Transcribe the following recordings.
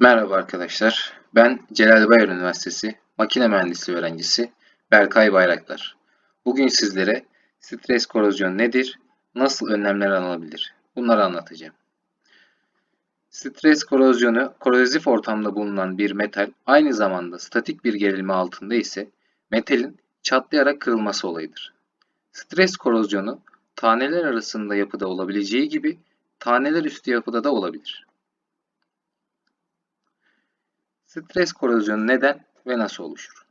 Merhaba arkadaşlar. Ben Celal Bayar Üniversitesi Makine Mühendisliği öğrencisi Berkay Bayraktar. Bugün sizlere stres korozyon nedir, nasıl önlemler alınabilir? Bunları anlatacağım. Stres korozyonu, korozif ortamda bulunan bir metal aynı zamanda statik bir gerilme altında ise metalin çatlayarak kırılması olayıdır. Stres korozyonu taneler arasında yapıda olabileceği gibi taneler üstü yapıda da olabilir. Stres korozyonu neden ve nasıl oluşur?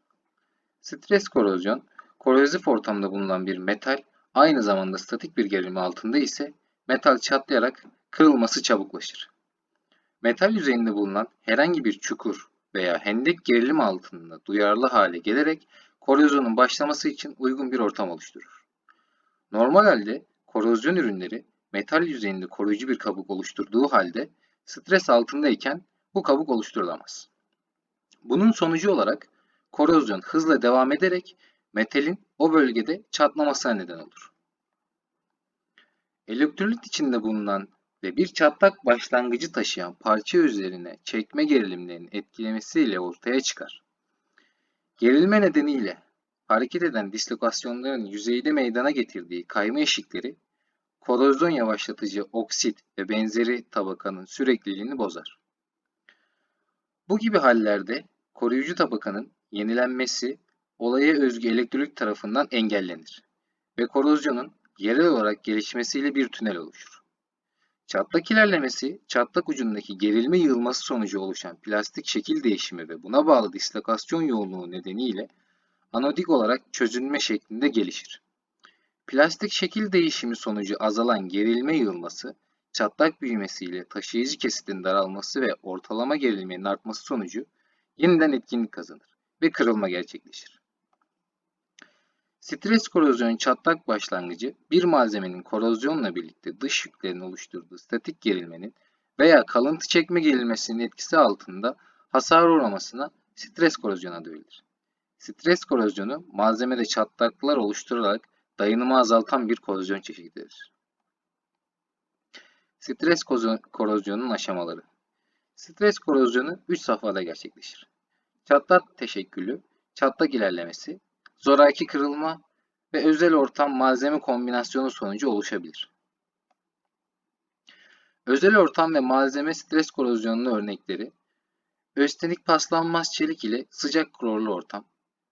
Stres korozyon, korozif ortamda bulunan bir metal aynı zamanda statik bir gerilme altında ise metal çatlayarak kırılması çabuklaşır. Metal yüzeyinde bulunan herhangi bir çukur veya hendek gerilim altında duyarlı hale gelerek korozyonun başlaması için uygun bir ortam oluşturur. Normal halde korozyon ürünleri metal yüzeyinde koruyucu bir kabuk oluşturduğu halde stres altındayken bu kabuk oluşturulamaz. Bunun sonucu olarak korozyon hızla devam ederek metalin o bölgede çatlamasına neden olur. Elektrolit içinde bulunan ve bir çatlak başlangıcı taşıyan parça üzerine çekme gerilimlerinin etkilemesiyle ortaya çıkar. Gerilme nedeniyle hareket eden dislokasyonların yüzeyde meydana getirdiği kayma eşikleri, korozyon yavaşlatıcı oksit ve benzeri tabakanın sürekliliğini bozar. Bu gibi hallerde koruyucu tabakanın yenilenmesi olaya özgü elektrolit tarafından engellenir ve korozyonun yerel olarak gelişmesiyle bir tünel oluşur. Çatlak ilerlemesi, çatlak ucundaki gerilme yığılması sonucu oluşan plastik şekil değişimi ve buna bağlı dislokasyon yoğunluğu nedeniyle anodik olarak çözünme şeklinde gelişir. Plastik şekil değişimi sonucu azalan gerilme yığılması, çatlak büyümesiyle taşıyıcı kesitin daralması ve ortalama gerilmenin artması sonucu yeniden etkinlik kazanır ve kırılma gerçekleşir. Stres korozyon çatlak başlangıcı bir malzemenin korozyonla birlikte dış yüklerin oluşturduğu statik gerilmenin veya kalıntı çekme gerilmesinin etkisi altında hasar uğramasına stres korozyon adı verilir. Stres korozyonu malzemede çatlaklar oluşturarak dayanımı azaltan bir korozyon çeşididir. Stres korozyonun aşamaları Stres korozyonu 3 safhada gerçekleşir. Çatlak teşekkülü, çatlak ilerlemesi, zoraki kırılma ve özel ortam malzeme kombinasyonu sonucu oluşabilir. Özel ortam ve malzeme stres korozyonunun örnekleri Östenik paslanmaz çelik ile sıcak klorlu ortam,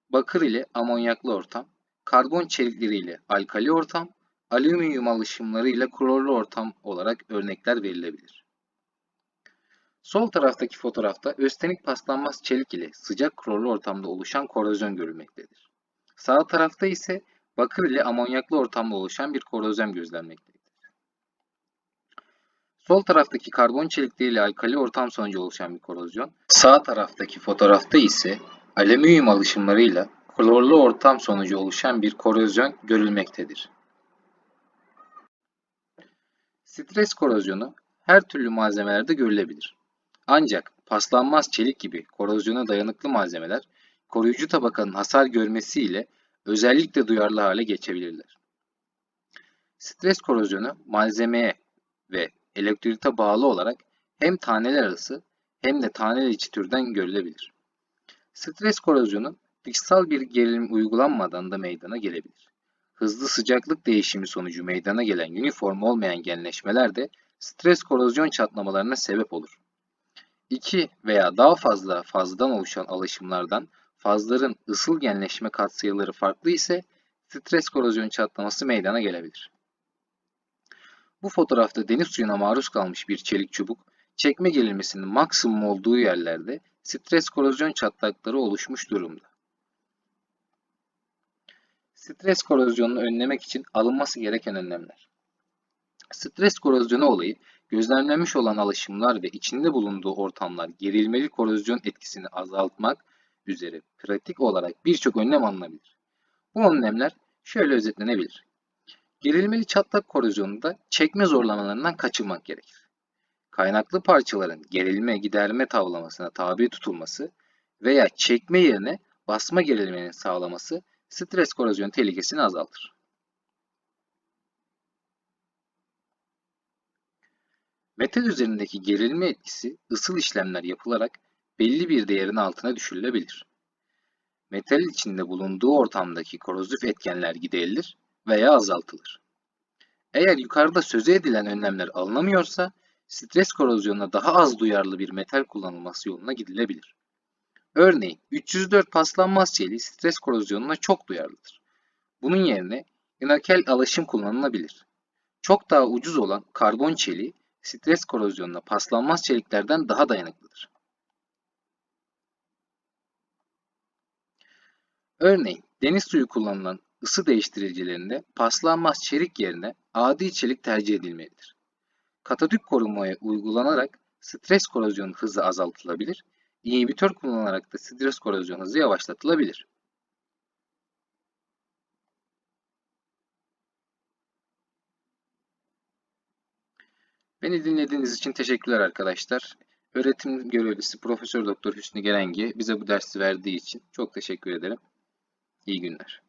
bakır ile amonyaklı ortam, karbon çelikleri ile alkali ortam, alüminyum alışımları ile klorlu ortam olarak örnekler verilebilir. Sol taraftaki fotoğrafta östenik paslanmaz çelik ile sıcak klorlu ortamda oluşan korozyon görülmektedir. Sağ tarafta ise bakır ile amonyaklı ortamda oluşan bir korozyon gözlenmektedir. Sol taraftaki karbon çelikleri ile alkali ortam sonucu oluşan bir korozyon, sağ taraftaki fotoğrafta ise alüminyum alışımlarıyla klorlu ortam sonucu oluşan bir korozyon görülmektedir. Stres korozyonu her türlü malzemelerde görülebilir. Ancak paslanmaz çelik gibi korozyona dayanıklı malzemeler koruyucu tabakanın hasar görmesiyle özellikle duyarlı hale geçebilirler. Stres korozyonu malzemeye ve elektrolite bağlı olarak hem taneler arası hem de taneler içi türden görülebilir. Stres korozyonu dışsal bir gerilim uygulanmadan da meydana gelebilir. Hızlı sıcaklık değişimi sonucu meydana gelen uniform olmayan genleşmeler de stres korozyon çatlamalarına sebep olur. İki veya daha fazla fazdan oluşan alışımlardan fazların ısıl genleşme katsayıları farklı ise stres korozyon çatlaması meydana gelebilir. Bu fotoğrafta deniz suyuna maruz kalmış bir çelik çubuk, çekme gerilmesinin maksimum olduğu yerlerde stres korozyon çatlakları oluşmuş durumda. Stres korozyonunu önlemek için alınması gereken önlemler. Stres korozyonu olayı gözlemlenmiş olan alışımlar ve içinde bulunduğu ortamlar gerilmeli korozyon etkisini azaltmak üzere pratik olarak birçok önlem alınabilir. Bu önlemler şöyle özetlenebilir. Gerilmeli çatlak korozyonunda çekme zorlamalarından kaçınmak gerekir. Kaynaklı parçaların gerilme giderme tavlamasına tabi tutulması veya çekme yerine basma gerilmenin sağlaması stres korozyon tehlikesini azaltır. Metal üzerindeki gerilme etkisi ısıl işlemler yapılarak belli bir değerin altına düşürülebilir. Metal içinde bulunduğu ortamdaki korozif etkenler giderilir veya azaltılır. Eğer yukarıda sözü edilen önlemler alınamıyorsa stres korozyonuna daha az duyarlı bir metal kullanılması yoluna gidilebilir. Örneğin 304 paslanmaz çeliği stres korozyonuna çok duyarlıdır. Bunun yerine inakel alaşım kullanılabilir. Çok daha ucuz olan karbon çeliği stres korozyonuna paslanmaz çeliklerden daha dayanıklıdır. Örneğin deniz suyu kullanılan ısı değiştiricilerinde paslanmaz çelik yerine adi çelik tercih edilmelidir. Katodik korumaya uygulanarak stres korozyon hızı azaltılabilir, inhibitör kullanılarak da stres korozyon hızı yavaşlatılabilir. Beni dinlediğiniz için teşekkürler arkadaşlar. Öğretim görevlisi Profesör Doktor Hüsnü Gerengi bize bu dersi verdiği için çok teşekkür ederim. İyi günler.